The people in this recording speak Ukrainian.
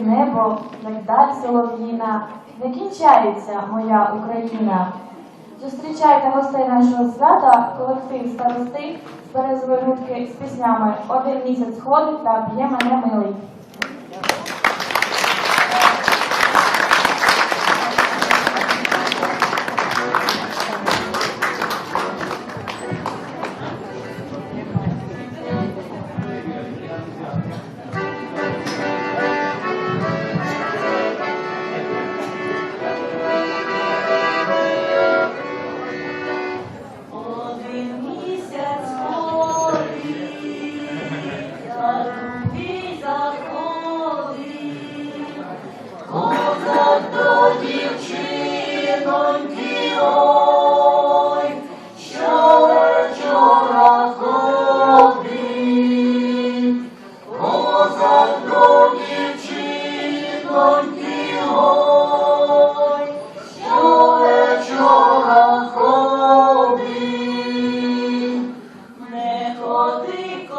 Небо, даль солов'їна, не кінчається моя Україна. Зустрічайте гостей нашого свята, колектив старости березової грудки з піснями Один місяць ходить та б'є мене милий. Тільки